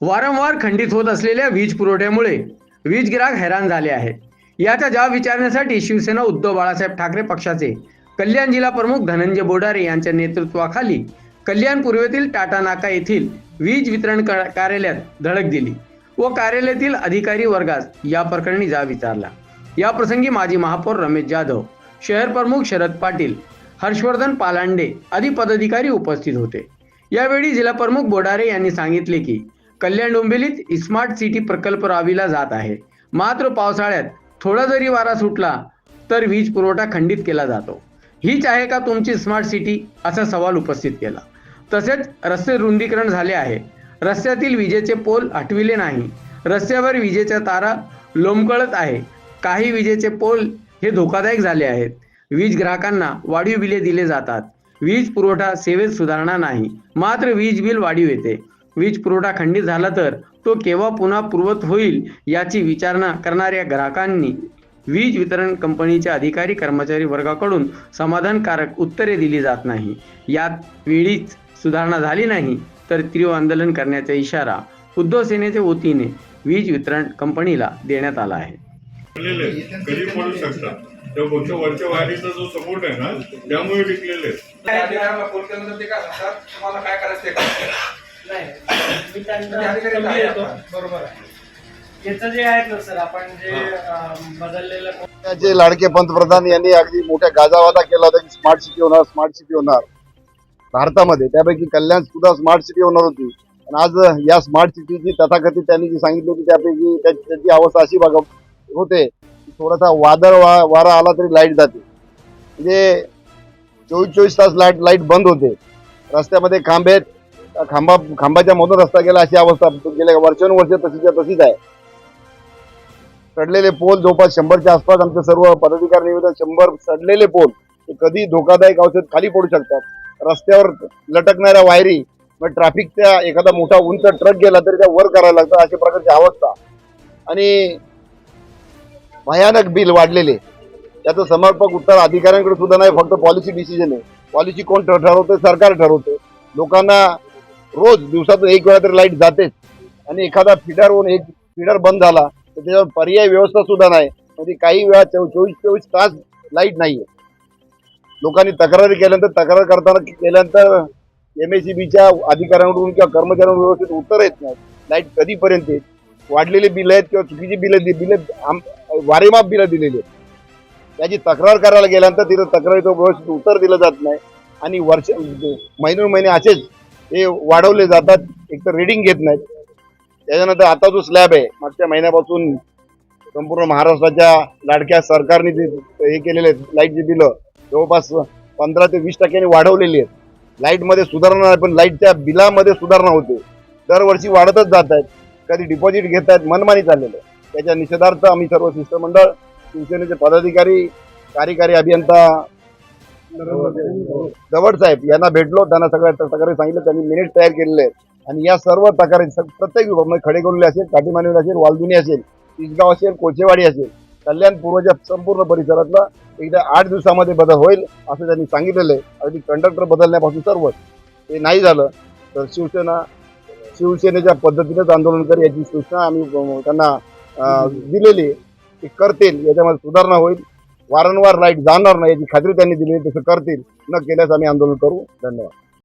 वारंवार खंडित होत असलेल्या वीज पुरवठ्यामुळे वीज गिराक हैराण झाले आहेत. याचा जाब विचारण्यासाठी शिवसेना उद्धव बाळासाहेब ठाकरे पक्षाचे कल्याण जिल्हा प्रमुख धनंजय बोडारे यांच्या नेतृत्वाखाली कल्याण पूर्वेतील टाटा नाका येथील वीज वितरण क- कार्यालयात धडक दिली व कार्यालयातील अधिकारी वर्गास या प्रकरणी जाब विचारला. या प्रसंगी माजी महापौर रमेश जाधव शहर प्रमुख शरद पाटील हर्षवर्धन पालांडे आदी पदाधिकारी उपस्थित होते. यावेळी जिल्हा प्रमुख बोडारे यांनी सांगितले की कल्याण डोंबिवलीत स्मार्ट सिटी प्रकल्प राबविला जात आहे. मात्र पावसाळ्यात थोडा जरी वारा सुटला तर वीज पुरवठा खंडित केला जातो. हीच आहे का तुमची स्मार्ट सिटी असा सवाल उपस्थित केला. तसेच रस्ते रुंदीकरण झाले आहे. रस्त्यातील विजेचे पोल हटविले नाही. रस्त्यावर विजेच्या तारा लोंबकळत आहे. काही विजेचे पोल हे धोकादायक झाले आहेत. वीज ग्राहकांना वाढीव बिले दिले जातात. वीज पुरवठा सेवेत सुधारणा नाही. मात्र वीज बिल वाढीव येते. वीज पुरवठा खंडित झाला तर तो केव्हा पुन्हा पूर्वत होईल याची विचारणा करणाऱ्या ग्राहकांनी वीज वितरण कंपनीच्या अधिकारी कर्मचारी वर्गाकडून समाधानकारक उत्तरे दिली जात नाही यात वेळीच सुधारणा झाली नाही तर तीव्र आंदोलन करण्याचा इशारा उद्धव सेनेच्या वतीने वीज वितरण कंपनीला देण्यात आला आहे टिकलेले आहेत. कधी पडू शकतात त्या फक्त वरच्या वायरीचा जो सपोर्ट आहे ना त्यामुळे टिकलेले आहेत. अधिकाऱ्यांना फोन केल्यानंतर ते काय सांगतात तुम्हाला काय करायचं. नाही. येतो? बरोबर आहे. याचं जे आहेत ना सर आपण जे अं, बदललेलं जे लाडके पंतप्रधान यांनी अगदी मोठ्या गाजावाजा केला होता की स्मार्ट सिटी होणार स्मार्ट सिटी होणार. भारतामध्ये त्यापैकी कल्याण सुद्धा स्मार्ट सिटी होणार होती. आणि आज या स्मार्ट सिटीची तथाकथित त्यांनी जी सांगितली होती त्यापैकी त्या- त्याची अवस्था अशी बघा होते की थोडासा वादळ वा वारा आला तरी लाइट जाते. म्हणजे चोवीस चोवीस तास लाइट लाइट बंद होते. रस्त्यामध्ये खांबे आहेत. खांबा खांबाच्या मधून रस्ता गेला अशी अवस्था. गेल्या वर्षानुवर्ष तशीच्या तशीच आहे. सडलेले पोल जवळपास शंभरच्या आसपास आमचे सर्व पदाधिकारी निवेदन शंभर सडलेले पोल ते कधी धोकादायक औषध खाली पडू शकतात. रस्त्यावर लटकणाऱ्या वायरी मग ट्रॅफिकच्या एखादा मोठा उंच ट्रक गेला तरी त्या वर करायला लागतं अशा प्रकारची अवस्था. आणि भयानक बिल वाढलेले. त्याचं समर्पक उत्तर अधिकाऱ्यांकडे सुद्धा नाही फक्त पॉलिसी डिसिजन आहे. पॉलिसी कोण ठरवते? सरकार ठरवते. लोकांना रोज दिवसातून एक वेळा तरी लाइट जातेच. आणि एखादा फिडर होऊन एक फिडर बंद झाला तर त्याच्यावर पर्याय व्यवस्था सुद्धा नाही. म्हणजे काही वेळा चोवीस चोवीस तास लाइट नाहीये. लोकांनी तक्रारी केल्यानंतर तक्रार करताना केल्यानंतर एम एस बीच्या अधिकाऱ्यांकडून किंवा कर्मचाऱ्यांकडून व्यवस्थित उत्तर येत नाही. लाइट कधीपर्यंत येत वाढलेली बिलं आहेत किंवा चुकीची बिलं बिलं आम- वारेमाप बिलं दिलेली आहेत. त्याची तक्रार करायला गेल्यानंतर तिथं तक्रारीचं व्यवस्थित उत्तर दिलं जात नाही. आणि वर्ष महिनोन महिने असेच हे वाढवले जातात एक तर रिडिंग घेत नाहीत. त्याच्यानंतर आता जो स्लॅब आहे मागच्या महिन्यापासून संपूर्ण महाराष्ट्राच्या लाडक्या सरकारने जे हे केलेले लाइट जे दिलं जवळपास पंधरा ते वीस टक्क्यांनी वाढवलेली आहेत. लाईटमध्ये सुधारणा आहे पण लाईटच्या बिलामध्ये सुधारणा होते. दरवर्षी वाढतच जात आहेत. कधी डिपॉझिट घेत आहेत मनमानी चाललेलं आहे. त्याच्या निषेधार्थ आम्ही सर्व शिष्टमंडळ शिवसेनेचे पदाधिकारी कार्यकारी अभियंता दवड साहेब यांना भेटलो त्यांना सगळ्या तक्रारी सांगितलं त्यांनी मिनिट तयार केलेले आहेत. आणि या सर्व तक्रारी प्रत्येक विभाग म्हणजे खडेगोलले असेल काठीमानवी असेल वालदुनी असेल तिसगाव असेल कोचेवाडी असेल कल्याण पूर्वच्या संपूर्ण परिसरातला एकदा आठ दिवसामध्ये बदल होईल असं त्यांनी सांगितलेलं आहे. अगदी कंडक्टर बदलण्यापासून सर्वच. ते नाही झालं तर शिवसेना शिवसेनेच्या पद्धतीनेच आंदोलन कर याची सूचना आम्ही त्यांना दिलेली आहे. ते करतील याच्यामध्ये सुधारणा होईल. वारंवार लाइट जाणार नाही याची खात्री त्यांनी दिली तसं करतील. न केल्यास आम्ही आंदोलन करू. धन्यवाद.